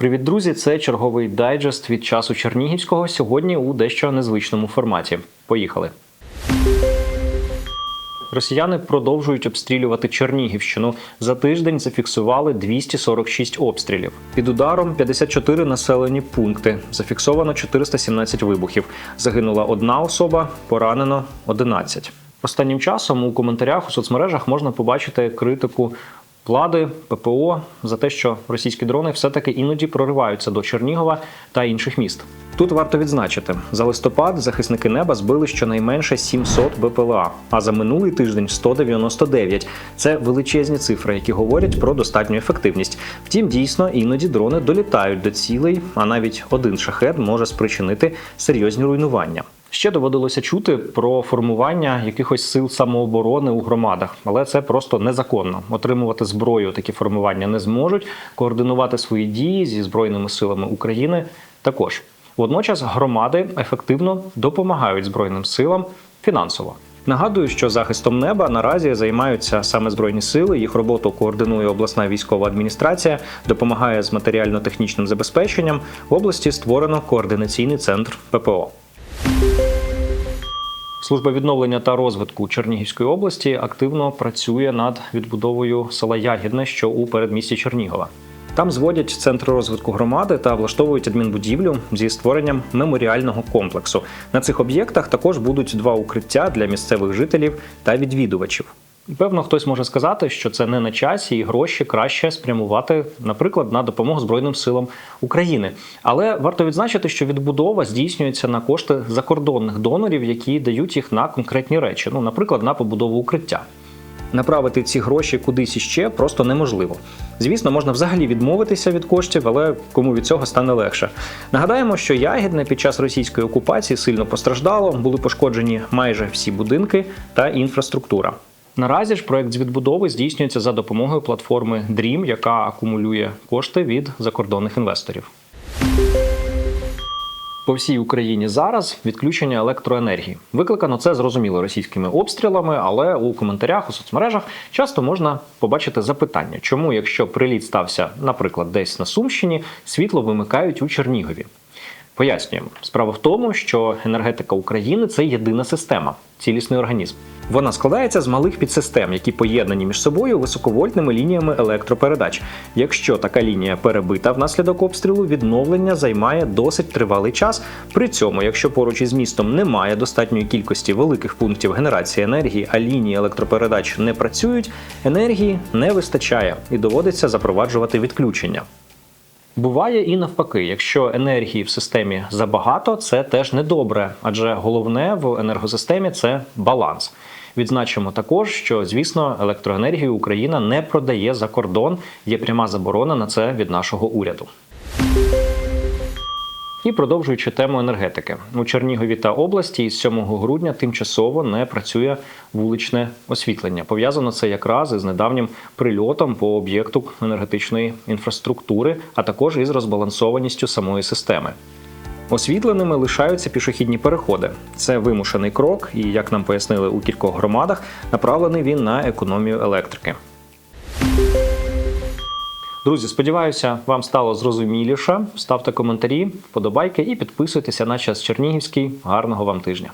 Привіт, друзі! Це черговий дайджест від часу Чернігівського. Сьогодні у дещо незвичному форматі. Поїхали. Росіяни продовжують обстрілювати Чернігівщину. За тиждень зафіксували 246 обстрілів. Під ударом 54 населені пункти. Зафіксовано 417 вибухів. Загинула одна особа, поранено 11. Останнім часом у коментарях у соцмережах можна побачити критику влади, ППО за те, що російські дрони все-таки іноді прориваються до Чернігова та інших міст. Тут варто відзначити, за листопад захисники неба збили щонайменше 700 БПЛА, а за минулий тиждень 199. Це величезні цифри, які говорять про достатню ефективність. Втім, дійсно іноді дрони долітають до цілей, а навіть один шахет може спричинити серйозні руйнування. Ще доводилося чути про формування якихось сил самооборони у громадах, але це просто незаконно. Отримувати зброю такі формування не зможуть, координувати свої дії зі збройними силами України також. Водночас громади ефективно допомагають збройним силам фінансово. Нагадую, що захистом неба наразі займаються саме збройні сили. Їх роботу координує обласна військова адміністрація, допомагає з матеріально-технічним забезпеченням. В області створено координаційний центр ППО. Служба відновлення та розвитку Чернігівської області активно працює над відбудовою села Ягідне, що у передмісті Чернігова. Там зводять центр розвитку громади та влаштовують адмінбудівлю зі створенням меморіального комплексу. На цих об'єктах також будуть два укриття для місцевих жителів та відвідувачів. Певно, хтось може сказати, що це не на часі, і гроші краще спрямувати, наприклад, на допомогу Збройним силам України. Але варто відзначити, що відбудова здійснюється на кошти закордонних донорів, які дають їх на конкретні речі, ну, наприклад, на побудову укриття. Направити ці гроші кудись іще просто неможливо. Звісно, можна взагалі відмовитися від коштів, але кому від цього стане легше. Нагадаємо, що Ягідне під час російської окупації сильно постраждало, були пошкоджені майже всі будинки та інфраструктура. Наразі ж проект з відбудови здійснюється за допомогою платформи Dream, яка акумулює кошти від закордонних інвесторів. По всій Україні зараз відключення електроенергії. Викликано це зрозуміло російськими обстрілами, але у коментарях у соцмережах часто можна побачити запитання, чому, якщо приліт стався, наприклад, десь на Сумщині, світло вимикають у Чернігові. Пояснюємо, справа в тому, що енергетика України це єдина система, цілісний організм. Вона складається з малих підсистем, які поєднані між собою високовольтними лініями електропередач. Якщо така лінія перебита внаслідок обстрілу, відновлення займає досить тривалий час. При цьому, якщо поруч із містом немає достатньої кількості великих пунктів генерації енергії, а лінії електропередач не працюють, енергії не вистачає і доводиться запроваджувати відключення. Буває і навпаки, якщо енергії в системі забагато, це теж недобре, адже головне в енергосистемі це баланс. Відзначимо також, що звісно електроенергію Україна не продає за кордон. Є пряма заборона на це від нашого уряду. І продовжуючи тему енергетики, у Чернігові та області із 7 грудня тимчасово не працює вуличне освітлення. Пов'язано це якраз із недавнім прильотом по об'єкту енергетичної інфраструктури, а також із розбалансованістю самої системи. Освітленими лишаються пішохідні переходи. Це вимушений крок, і як нам пояснили у кількох громадах, направлений він на економію електрики. Друзі, сподіваюся, вам стало зрозуміліше. Ставте коментарі, вподобайки і підписуйтеся на час Чернігівський. Гарного вам тижня!